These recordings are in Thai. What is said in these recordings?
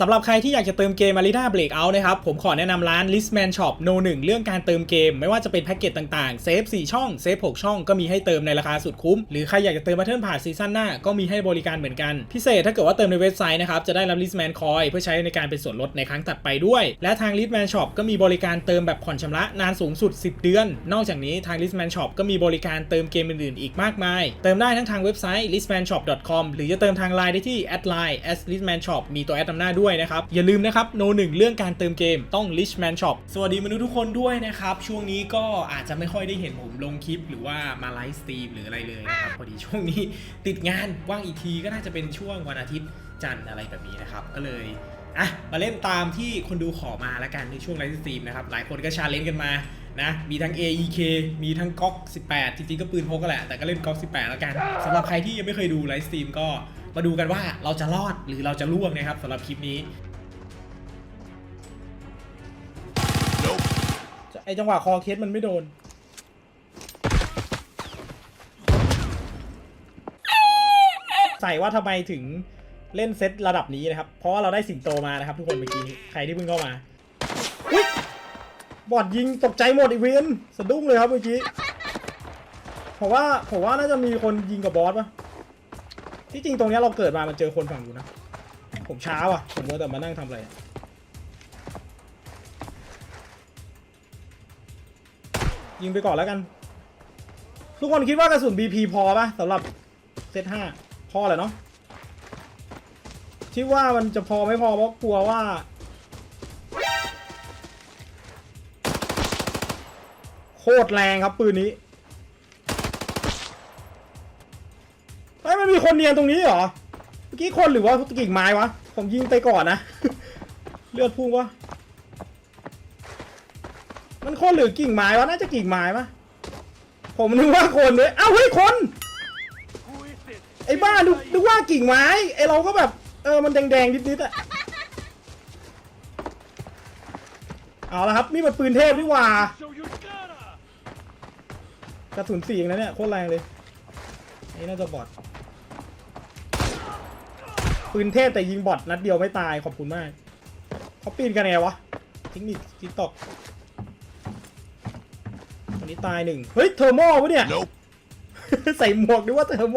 สำหรับใครที่อยากจะเติมเกม Arena Breakout นะครับ ผมขอแนะนำร้าน Listman Shop No 1 เรื่องการเติมเกม ไม่ว่าจะเป็นแพ็กเกจต่างๆ เซฟ 4 ช่อง เซฟ 6 ช่องก็มีให้เติมในราคาสุดคุ้ม หรือใครอยากจะเติม Battle Pass ซีซั่นหน้า ก็มีให้บริการเหมือนกัน พิเศษถ้าเกิดว่าเติมในเว็บไซต์นะครับ จะได้รับ Listman Coin เพื่อใช้ในการเป็นส่วนลดในครั้งถัดไปด้วย และทาง Listman Shop ก็มีบริการเติมแบบผ่อนชำระนานสูงสุด 10 เดือน นอกจากนี้ทาง Listman Shop ก็มีบริการเติมเกมอื่นๆ อีกมากมาย เติมได้ทั้งทางเว็บไซต์ listmanshop.com หรือจะเติมทางไลน์ได้ที่ @line @listmanshop มีตัวแอดนำหน้าด้วยนะครับ อย่าลืมนะครับโนหนึ่งเรื่องการเติมเกมต้อง Listman Shop สวัสดีมนุษย์ทุกคนด้วยนะครับ ช่วงนี้ก็อาจจะไม่ค่อยได้เห็นผมลงคลิป หรือว่ามาไลฟ์สตรีมหรืออะไรเลยนะครับ พอดีช่วงนี้ติดงานว่างอีกทีก็น่าจะเป็นช่วงวันอาทิตย์จันทร์อะไรแบบนี้นะครับก็เลยอะมาเล่นตามที่คนดูขอมาแล้วกันในช่วงไลฟ์สตรีมนะครับหลายคนก็ชาเลนจ์กันมานะมีทั้ง AEK มีทั้งก๊อก18 จริงๆก็ปืนพกกันแหละ แต่ก็เล่นก๊อก18 แล้วกันสำหรับใครที่ยังไม่เคยดูไลฟ์สตรีมก็ มาดูกันว่าเราจะรอดหรือเราจะล่วงนะครับสำหรับคลิปนี้ไอจังหวะคอเคสมันไม่โดน ใส่ว่าทำไมถึงเล่นเซตระดับนี้นะครับ เพราะว่าเราได้สิงโตมานะครับทุกคนเมื่อกี้นี้ใครที่เพิ่งเข้ามาบอดยิงตกใจหมดอีเวนสะดุ้งเลยครับเมื่อกี้ผมว่าผมว่าน่าจะมีคนยิงกับบอสปะ ที่จริงตรงเนี้ยเราเกิดมามันเจอคนฝั่งอยู่นะ ผมช้าว่ะ ผมว่าแต่มานั่งทำอะไรอะยิงไปก่อนแล้วกัน ทุกคนคิดว่ากระสุน BP พอปะสำหรับเซตห้าพอแหละเนาะที่ว่ามันจะพอไม่พอเพราะกลัวว่า โคตรแรงครับปืนนี้ มีคนเนียนตรงนี้เหรอ เมื่อกี้คนหรือว่ากิ่งไม้วะ ผมยิงไปก่อนนะ เลือดพุ่งวะ มันคนหรือกิ่งไม้วะ น่าจะกิ่งไม้ปะผมนึกว่าคนเลยเอ้าเฮ้ยคน ไอ้บ้านึกนึกว่ากิ่งไม้ ไอ้เราก็แบบ เออ มันแดงๆนิดๆอะเอาละครับนี่มันปืนเทพนี่หว่ากระสุนสี่เองนะเนี่ยโคตรแรงเลยไอ้น่าจะบอท ปืนเทพแต่ยิงบอทนัดเดียวไม่ตายขอบคุณมากเขาปีนกันไงวะเทคนิคทิกตอกตอนนี้ตายหนึ่งเฮ้ยเทอร์โมปะเนี่ย Nope. ใส่หมวกนึกว่าเทอร์โม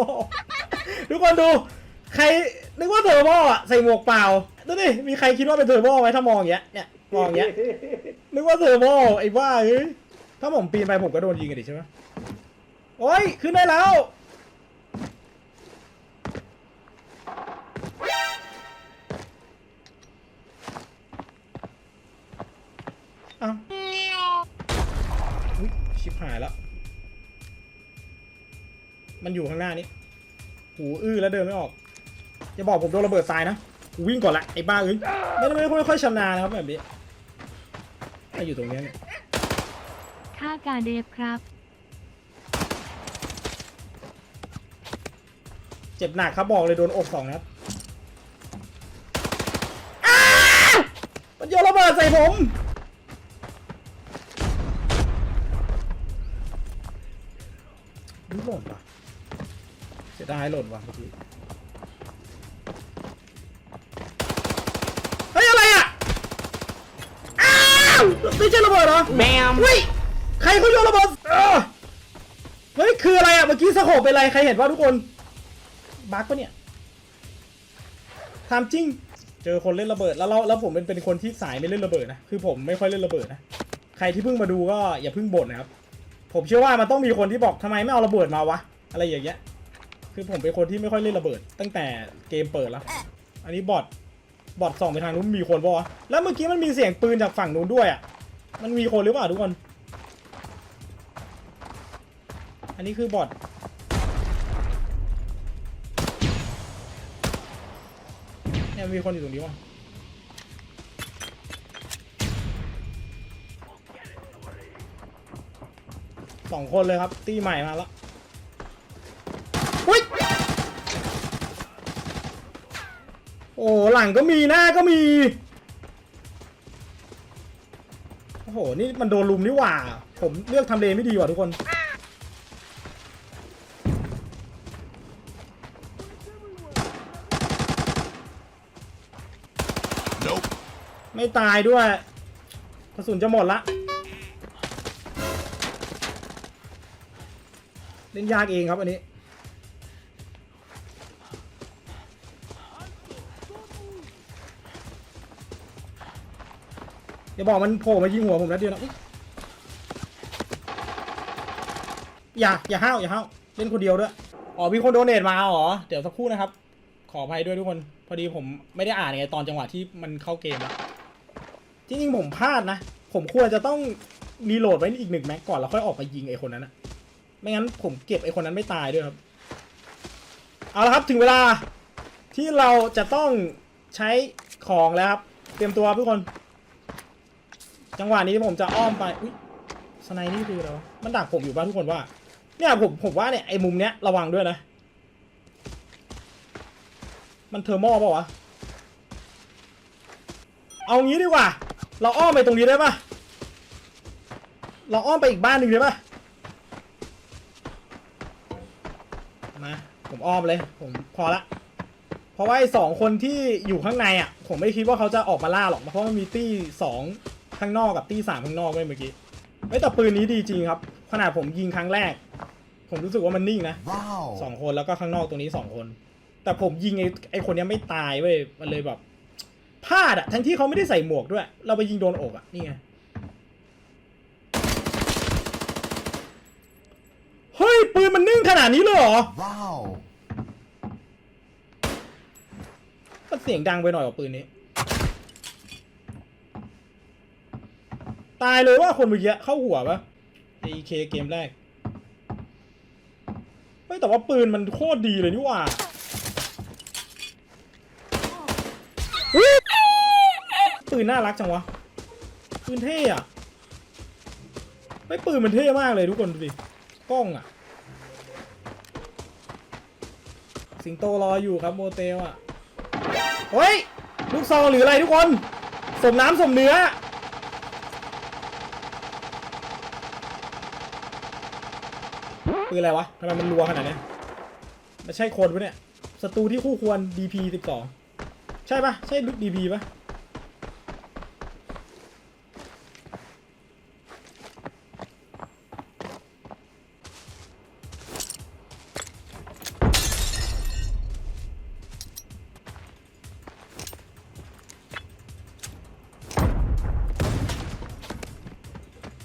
ทุกคนดู ใครนึกว่าเทอร์โมอะใส่หมวกเปล่าดูดิมีใครคิดว่าเป็นเทอร์โมไหมถ้ามองอย่างเงี้ยเนี่ยมองอย่างเงี้ยนึกว่าเทอร์โมไอ้บ้าเอ้ยถ้าผมปีนไปผมก็โดนยิงกันดิใช่ไหมโอ้ยขึ้นได้แล้ว หายแล้ว มันอยู่ข้างหน้านี้ หูอื้อแล้วเดินไม่ออก อย่าบอกผมโดนระเบิดตายนะกูวิ่งก่อนละไอ้บ้าเอ้ยไม่ได้ไม่ค่อยชำนาญนะครับแบบนี้ถ้าอยู่ตรงเนี้ยเนี่ยค่าการเดฟครับ เจ็บหนักครับบอกเลยโดนอกสองนัดอ้าวมันโยนระเบิดใส่ผม เสียดายหล่นว่ะเมื่อกี้เฮ้ยอะไรอะ อ้าวไม่ใช่ระเบิดเหรอแมมเฮ้ยใครเขาโยนระเบิดเออเฮ้ยคืออะไรอะเมื่อกี้สโคปเป็นอะไรใครเห็นว่าทุกคนบั๊กปะเนี่ยทำจริง เจอคนเล่นระเบิดแล้วเราแล้วผมเป็นเป็นคนที่สายไม่เล่นระเบิดนะคือผมไม่ค่อยเล่นระเบิดนะใครที่เพิ่งมาดูก็อย่าเพิ่งบ่นนะครับผมเชื่อว่ามันต้องมีคนที่บอกทำไมไม่เอาระเบิดมาวะอะไรอย่างเงี้ย คือผมเป็นคนที่ไม่ค่อยเล่นระเบิด ตั้งแต่เกมเปิดแล้ว อันนี้บอทบอทส่องไปทางนู้นมีคนปะวะแล้วเมื่อกี้มันมีเสียงปืนจากฝั่งนู้นด้วยอะ มันมีคนหรือเปล่าทุกคน อันนี้คือบอทเนี่ยมีคนอยู่ตรงนี้วะสองคนเลยครับ ตีใหม่มาแล้ว อุ้ยโอ้หลังก็มีหน้าก็มี โอ้โห นี่มันโดนลุมนี่หว่า ผมเลือกทำเลไม่ดีว่ะทุกคน ไม่ตายด้วยกระสุนจะหมดละ เล่นยากเองครับอันนี้ อย่าบอกมันโผล่มายิงหัวผมนะเดียวนะอุ๊ยอย่าอย่าห้าวอย่าห้าวเล่นคนเดียวด้วยอ๋อมีคนโดเนทมาเหรอเดี๋ยวสักครู่นะครับ ขออภัยด้วยทุกคน พอดีผมไม่ได้อ่านไงตอนจังหวะที่มันเข้าเกมอะจริงๆผมพลาดนะ ผมควรจะต้องรีโหลดไว้อีกหนึ่งแม็กก่อนแล้วค่อยออกไปยิงไอ้คนนั้นอะไม่งั้นผมเก็บไอ้คนนั้นไม่ตายด้วยครับ เอาละครับถึงเวลาที่เราจะต้องใช้ของแล้วครับ เตรียมตัวครับทุกคน จังหวะนี้ผมจะอ้อมไปอุ้ยสไนนี่คืออะไรวะมันดักผมอยู่บ้านทุกคนว่าเนี่ยผมผมว่าเนี่ยไอ้มุมเนี้ยระวังด้วยนะ มันเทอร์โมอเปล่าวะ เอางี้ดีกว่า เราอ้อมไปตรงนี้ได้ปะเราอ้อมไปอีกบ้านหนึ่งได้ปะมา ผมอ้อมเลย ผมพอละ เพราะว่าไอ้สองคนที่อยู่ข้างในอะ ผมไม่คิดว่าเขาจะออกมาล่าหรอก เพราะมันมีตี้สอง ข้างนอกกับตี้สามข้างนอกด้วยเมื่อกี้เฮ้ยแต่ปืนนี้ดีจริงครับขนาดผมยิงครั้งแรก ผมรู้สึกว่ามันนิ่งนะ Wow. สองคนแล้วก็ข้างนอกตรงนี้สองคน แต่ผมยิงไอ้ไอ้คนเนี้ยไม่ตายเว้ยมันเลยแบบพลาดอะทั้งที่เขาไม่ได้ใส่หมวกด้วย เราไปยิงโดนอกอะนี่ไงเฮ้ยปืนมันนิ่งขนาดนี้เลยเหรอ Wow. มันเสียงดังไปหน่อยกว่าปืนนี้ ตายเลยว่าคนเมื่อกี้เข้าหัวปะ AK เกมแรกไม่แต่ว่าปืนมันโคตรดีเลยนี่หว่าปืนน่ารักจังวะ ปืนเท่อะไม่ปืนมันเท่มากเลยทุกคนดูดิ กล้องอะสิงโตรออยู่ครับโมเตลอะเฮ้ย ลูกซองหรืออะไรทุกคน สมน้ำสมเนื้อ ปืนอะไรวะทำไมมันรัวขนาดเนี้ยไม่ใช่คนปะเนี่ยศัตรูที่คู่ควร DP 12 ใช่ปะใช่ลุก DP ปะ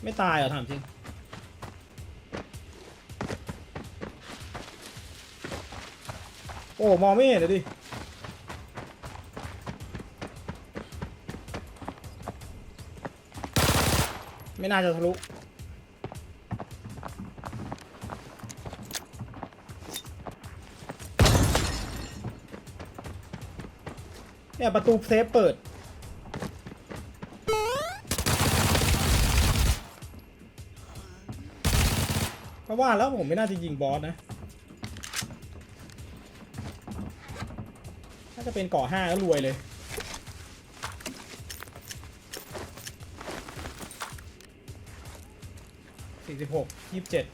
ไม่ตายเหรอถามจริง โอ้มองไม่เห็นเลยดิไม่น่าจะทะลุเนี่ยประตูเซฟเปิด เพราะว่าแล้วผมไม่น่าจะยิงบอสนะ จะเป็นเกาะห้าก็รวยเลยสี่สิบหกยี่สิบเจ็ด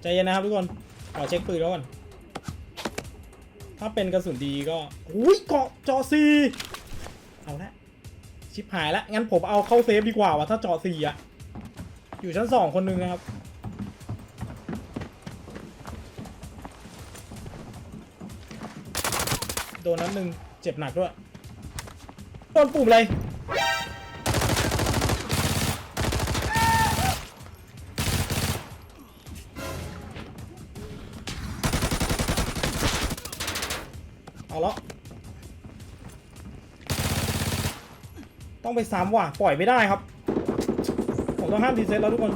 ใจเย็นนะครับทุกคน ขอเช็คปืนแล้วก่อน ถ้าเป็นกระสุนดีก็อุ้ยเกาะจอซีเอาละชิบหายล้วงั้นผมเอาเข้าเซฟดีกว่าวะถ้าจอซีอะอยู่ชั้นสองคนนึงนะครับ โดนนั้นหนึ่งเจ็บหนักด้วย โดนปุ่มอะไร เอาละต้องไปซ้ำว่ะ ปล่อยไม่ได้ครับ ผมต้องห้ามดีเซ็ตแล้วทุกคน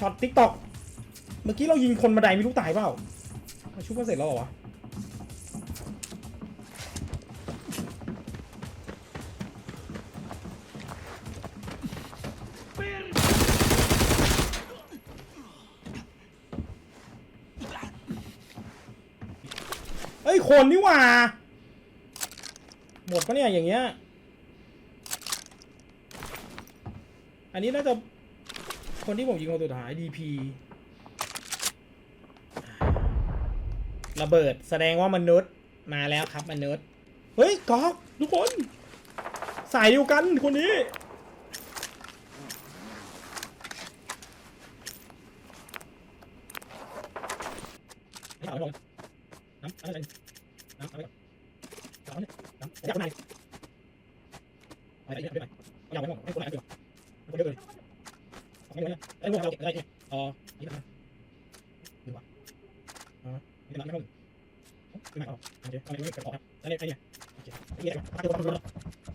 ช็อตติ๊กตอก เมื่อกี้เรายิงคนบันไดไม่รู้ตายเปล่า มาชุบกันเสร็จแล้วเหรอวะ คนนี่หว่า หมดปะเนี่ยอย่างเงี้ย อันนี้น่าจะคนที่ผมยิงคนสุดท้าย DP ระเบิดแสดงว่ามนุษย์มาแล้วครับมนุษย์ เฮ้ยกอกทุกคน สายเดียวกันคนนี้ไม่เอาไม่เอาน้ำอะไจับคนไหนไปไหนไปไหนยาวไปหมดให้คนไหนไปหมดคนเยอะเลยไม่รู้นะไอ้พวกเราเก็บอะไรเนี่ยอ๋อนี่นะหรือวะอ๋อนี่นะไม่รู้ขึ้นมาก่อนโอเคตอนนี้ไม่เก็ดออกครับแล้วเนี่ยไอ้เนี่ยโอเคไอ้เนี่ยพักตัวพักตัว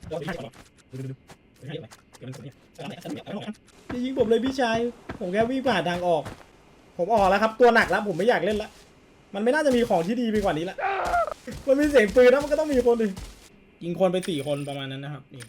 ตัวที่ห้าก่อนดูดูดูดูให้เยอะไปเดี๋ยวมันสวยเนี่ยจะไหนจะเหนียวไปหมดนะจะยิงผมเลยพี่ชาย ผมแค่วิ่งผ่านทางออก ผมออกแล้วครับ ตัวหนักแล้วผมไม่อยากเล่นละ มันไม่น่าจะมีของที่ดีไปกว่านี้ละ มันมีเสียงปืนแล้วมันก็ต้องมีคนดิยิงคนไปสี่คนประมาณนั้นนะครับนี่